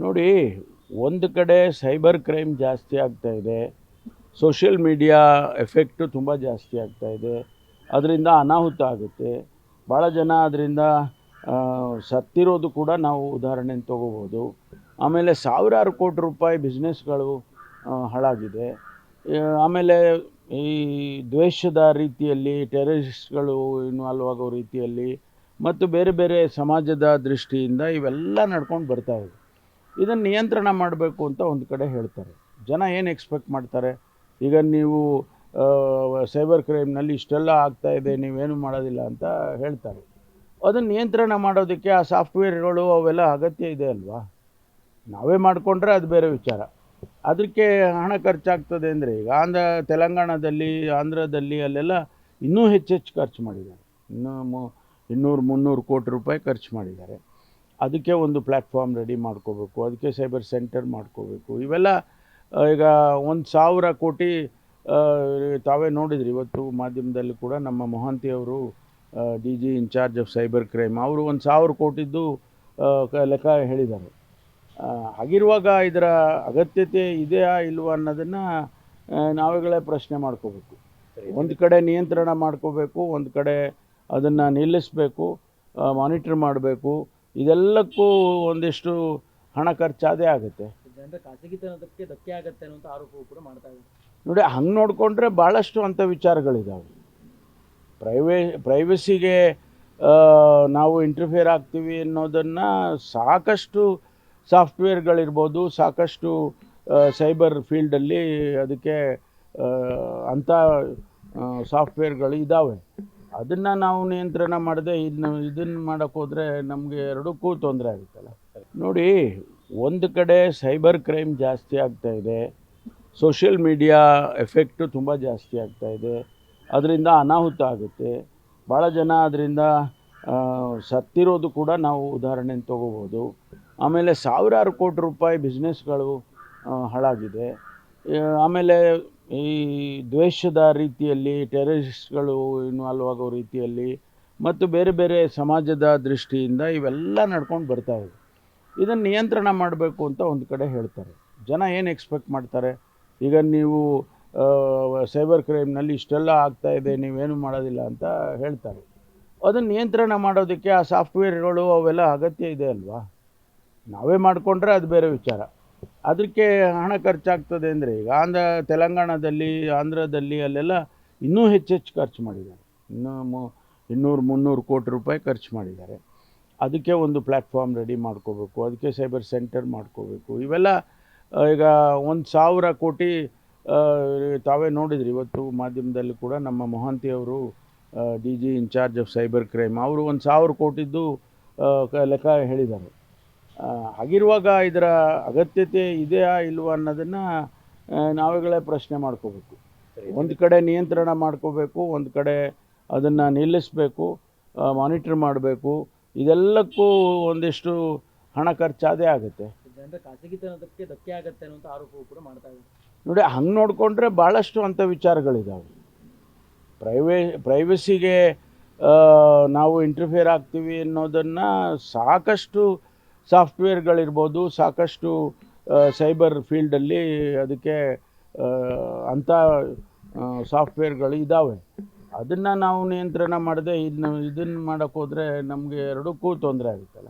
ನೋಡಿ, ಒಂದು ಕಡೆ ಸೈಬರ್ ಕ್ರೈಮ್ ಜಾಸ್ತಿ ಆಗ್ತಾ ಇದೆ, ಸೋಷಿಯಲ್ ಮೀಡಿಯಾ ಎಫೆಕ್ಟು ತುಂಬ ಜಾಸ್ತಿ ಆಗ್ತಾ ಇದೆ, ಅದರಿಂದ ಅನಾಹುತ ಆಗುತ್ತೆ. ಭಾಳ ಜನ ಅದರಿಂದ ಸತ್ತಿರೋದು ಕೂಡ ನಾವು ಉದಾಹರಣೆ ತೊಗೋಬೋದು. ಆಮೇಲೆ ಸಾವಿರಾರು ಕೋಟಿ ರೂಪಾಯಿ ಬಿಸ್ನೆಸ್ಗಳು ಹಾಳಾಗಿದೆ. ಆಮೇಲೆ ಈ ದ್ವೇಷದ ರೀತಿಯಲ್ಲಿ, ಟೆರರಿಸ್ಟ್ಗಳು ಇನ್ವಾಲ್ವ್ ಆಗೋ ರೀತಿಯಲ್ಲಿ, ಮತ್ತು ಬೇರೆ ಬೇರೆ ಸಮಾಜದ ದೃಷ್ಟಿಯಿಂದ ಇವೆಲ್ಲ ನಡ್ಕೊಂಡು ಬರ್ತಾ ಇದೆ. ಇದನ್ನು ನಿಯಂತ್ರಣ ಮಾಡಬೇಕು ಅಂತ ಒಂದು ಕಡೆ ಹೇಳ್ತಾರೆ. ಜನ ಏನು ಎಕ್ಸ್ಪೆಕ್ಟ್ ಮಾಡ್ತಾರೆ? ಈಗ ನೀವು ಸೈಬರ್ ಕ್ರೈಮ್ನಲ್ಲಿ ಇಷ್ಟೆಲ್ಲ ಆಗ್ತಾ ಇದೆ, ನೀವೇನು ಮಾಡೋದಿಲ್ಲ ಅಂತ ಹೇಳ್ತಾರೆ. ಅದನ್ನು ನಿಯಂತ್ರಣ ಮಾಡೋದಕ್ಕೆ ಆ ಸಾಫ್ಟ್ವೇರ್ಗಳು ಅವೆಲ್ಲ ಅಗತ್ಯ ಇದೆ ಅಲ್ವಾ? ನಾವೇ ಮಾಡಿಕೊಂಡ್ರೆ ಅದು ಬೇರೆ ವಿಚಾರ. ಅದಕ್ಕೆ ಹಣ ಖರ್ಚಾಗ್ತದೆ ಅಂದರೆ ಈಗ ಆಂಧ್ರ, ತೆಲಂಗಾಣದಲ್ಲಿ, ಆಂಧ್ರದಲ್ಲಿ ಅಲ್ಲೆಲ್ಲ ಇನ್ನೂ ಹೆಚ್ಚೆಚ್ಚು ಖರ್ಚು ಮಾಡಿದ್ದಾರೆ. ಇನ್ನೂ ಮು, ಇನ್ನೂರು ಮುನ್ನೂರು ಕೋಟಿ ರೂಪಾಯಿ ಖರ್ಚು ಮಾಡಿದ್ದಾರೆ. ಅದಕ್ಕೆ ಒಂದು ಪ್ಲ್ಯಾಟ್ಫಾರ್ಮ್ ರೆಡಿ ಮಾಡ್ಕೋಬೇಕು ಅದಕ್ಕೆ ಸೈಬರ್ ಸೆಂಟರ್ ಮಾಡ್ಕೋಬೇಕು. ಇವೆಲ್ಲ ಈಗ ಒಂದು ಸಾವಿರ ಕೋಟಿ ತಾವೇ ನೋಡಿದ್ರಿ ಇವತ್ತು ಮಾಧ್ಯಮದಲ್ಲಿ ಕೂಡ ನಮ್ಮ ಮೊಹಾಂತಿ ಅವರು D G incharge of cyber crime ಅವರು ಒಂದು ಸಾವಿರ ಕೋಟಿದ್ದು ಲೆಕ್ಕ ಹೇಳಿದ್ದಾರೆ. ಹಾಗಿರುವಾಗ ಇದರ ಅಗತ್ಯತೆ ಇದೆಯಾ ಇಲ್ವಾ ಅನ್ನೋದನ್ನು ನಾವುಗಳೇ ಪ್ರಶ್ನೆ ಮಾಡ್ಕೋಬೇಕು. ಒಂದು ಕಡೆ ನಿಯಂತ್ರಣ ಮಾಡ್ಕೋಬೇಕು ಒಂದು ಕಡೆ ಅದನ್ನು ನಿಲ್ಲಿಸಬೇಕು ಮಾನಿಟ್ರ್ ಮಾಡಬೇಕು ಇದೆಲ್ಲಕ್ಕೂ ಒಂದಿಷ್ಟು ಹಣ ಖರ್ಚಾದೇ ಆಗುತ್ತೆ. ಜನರ ಖಾಸಗಿತನದಕ್ಕೆ ಧಕ್ಕೆ ಆಗುತ್ತೆ ಅನ್ನುವಂಥ ಆರೋಪವು ಕೂಡ ಮಾಡ್ತಾ ಇದ್ದಾರೆ. ನೋಡಿ ಹಂಗೆ ನೋಡಿಕೊಂಡ್ರೆ ಭಾಳಷ್ಟು ಅಂಥ ವಿಚಾರಗಳಿದ್ದಾವೆ ಪ್ರೈವೇ ಪ್ರೈವಸಿಗೆ ನಾವು ಇಂಟರ್ಫಿಯರ್ ಆಗ್ತೀವಿ ಅನ್ನೋದನ್ನು ಸಾಕಷ್ಟು ಸಾಫ್ಟ್ವೇರ್ಗಳಿರ್ಬೋದು ಸಾಕಷ್ಟು ಸೈಬರ್ ಫೀಲ್ಡಲ್ಲಿ ಅದಕ್ಕೆ ಅಂಥ ಸಾಫ್ಟ್ವೇರ್ಗಳು ಇದ್ದಾವೆ ಅದನ್ನು ನಾವು ನಿಯಂತ್ರಣ ಮಾಡದೆ ಇನ್ನು ಇದನ್ನು ಮಾಡೋಕ್ಕೆ ಹೋದರೆ ನಮಗೆ ಎರಡಕ್ಕೂ ತೊಂದರೆ ಆಗುತ್ತಲ್ಲ. ನೋಡಿ, ಒಂದು ಕಡೆ ಸೈಬರ್ ಕ್ರೈಮ್ ಜಾಸ್ತಿ ಆಗ್ತಾ ಇದೆ, ಸೋಷಿಯಲ್ ಮೀಡಿಯಾ ಎಫೆಕ್ಟು ತುಂಬ ಜಾಸ್ತಿ ಆಗ್ತಾ ಇದೆ, ಅದರಿಂದ ಅನಾಹುತ ಆಗುತ್ತೆ. ಭಾಳ ಜನ ಅದರಿಂದ ಸತ್ತಿರೋದು ಕೂಡ ನಾವು ಉದಾಹರಣೆ ತಗೋಬೋದು. ಆಮೇಲೆ ಸಾವಿರಾರು ಕೋಟಿ ರೂಪಾಯಿ ಬಿಸ್ನೆಸ್ಗಳು ಹಾಳಾಗಿದೆ. ಆಮೇಲೆ ಈ ದ್ವೇಷದ ರೀತಿಯಲ್ಲಿ, ಟೆರರಿಸ್ಟ್ಗಳು ಇನ್ವಾಲ್ವ್ ಆಗೋ ರೀತಿಯಲ್ಲಿ ಮತ್ತು ಬೇರೆ ಬೇರೆ ಸಮಾಜದ ದೃಷ್ಟಿಯಿಂದ ಇವೆಲ್ಲ ನಡ್ಕೊಂಡು ಇದೆ. ಇದನ್ನು ನಿಯಂತ್ರಣ ಮಾಡಬೇಕು ಅಂತ ಒಂದು ಕಡೆ ಹೇಳ್ತಾರೆ. ಜನ ಏನು ಎಕ್ಸ್ಪೆಕ್ಟ್ ಮಾಡ್ತಾರೆ? ಈಗ ನೀವು ಸೈಬರ್ ಕ್ರೈಮ್ನಲ್ಲಿ ಇಷ್ಟೆಲ್ಲ ಆಗ್ತಾ ಇದೆ, ನೀವೇನು ಮಾಡೋದಿಲ್ಲ ಅಂತ ಹೇಳ್ತಾರೆ. ಅದನ್ನು ನಿಯಂತ್ರಣ ಮಾಡೋದಕ್ಕೆ ಆ ಸಾಫ್ಟ್ವೇರ್ಗಳು ಅವೆಲ್ಲ ಅಗತ್ಯ ಇದೆ ಅಲ್ವಾ? ನಾವೇ ಮಾಡಿಕೊಂಡ್ರೆ ಅದು ಬೇರೆ ವಿಚಾರ. ಅದಕ್ಕೆ ಹಣ ಖರ್ಚಾಗ್ತದೆ ಅಂದರೆ ಈಗ ಆಂಧ್ರ, ತೆಲಂಗಾಣದಲ್ಲಿ, ಆಂಧ್ರದಲ್ಲಿ ಅಲ್ಲೆಲ್ಲ ಇನ್ನೂ ಹೆಚ್ಚೆಚ್ಚು ಖರ್ಚು ಮಾಡಿದ್ದಾರೆ. ಇನ್ನೂ ಮು, ಇನ್ನೂರು, ಮುನ್ನೂರು ಕೋಟಿ ರೂಪಾಯಿ ಖರ್ಚು ಮಾಡಿದ್ದಾರೆ. ಅದಕ್ಕೆ ಒಂದು ಪ್ಲ್ಯಾಟ್ಫಾರ್ಮ್ ರೆಡಿ ಮಾಡ್ಕೋಬೇಕು, ಅದಕ್ಕೆ ಸೈಬರ್ ಸೆಂಟರ್ ಮಾಡ್ಕೋಬೇಕು. ಇವೆಲ್ಲ ಈಗ ಒಂದು ಸಾವಿರ ಕೋಟಿ ತಾವೇ ನೋಡಿದ್ರಿ, ಇವತ್ತು ಮಾಧ್ಯಮದಲ್ಲಿ ಕೂಡ ನಮ್ಮ ಮೊಹಾಂತಿ ಅವರು D G incharge of cyber crime ಅವರು ಒಂದು ಸಾವಿರ ಕೋಟಿದ್ದು ಲೆಕ್ಕ ಹೇಳಿದ್ದಾರೆ. ಹಾಗಿರುವಾಗ ಇದರ ಅಗತ್ಯತೆ ಇದೆಯಾ ಇಲ್ವಾ ಅನ್ನೋದನ್ನು ನಾವುಗಳೇ ಪ್ರಶ್ನೆ ಮಾಡ್ಕೋಬೇಕು. ಒಂದು ಕಡೆ ನಿಯಂತ್ರಣ ಮಾಡ್ಕೋಬೇಕು ಒಂದು ಕಡೆ ಅದನ್ನು ನಿಲ್ಲಿಸಬೇಕು ಮಾನಿಟರ್ ಮಾಡಬೇಕು. ಇದೆಲ್ಲಕ್ಕೂ ಒಂದಿಷ್ಟು ಹಣ ಖರ್ಚಾದೇ ಆಗುತ್ತೆ. ಜನರ ಖಾಸಗಿತನದಕ್ಕೆ ಧಕ್ಕೆ ಆಗುತ್ತೆ ಅನ್ನುವಂಥ ಆರೋಪವು ಕೂಡ ಮಾಡ್ತಾ ಇದ್ದಾರೆ. ನೋಡಿ ಹಂಗೆ ನೋಡಿಕೊಂಡ್ರೆ ಭಾಳಷ್ಟು ಅಂಥ ವಿಚಾರಗಳಿದ್ದಾವೆ ಪ್ರೈವೇ ಪ್ರೈವಸಿಗೆ ನಾವು ಇಂಟರ್ಫಿಯರ್ ಆಗ್ತೀವಿ ಅನ್ನೋದನ್ನು ಸಾಕಷ್ಟು ಸಾಫ್ಟ್ವೇರ್ಗಳಿರ್ಬೋದು, ಸಾಕಷ್ಟು ಸೈಬರ್ ಫೀಲ್ಡಲ್ಲಿ ಅದಕ್ಕೆ ಅಂಥ ಸಾಫ್ಟ್ವೇರ್ಗಳು ಇದ್ದಾವೆ ಅದನ್ನು ನಾವು ನಿಯಂತ್ರಣ ಮಾಡದೆ ಇದನ್ನ ಇದನ್ನು ಮಾಡೋಕ್ಕೆ ಹೋದರೆ ನಮಗೆ ಎರಡಕ್ಕೂ ತೊಂದರೆ ಆಗುತ್ತಲ್ಲ.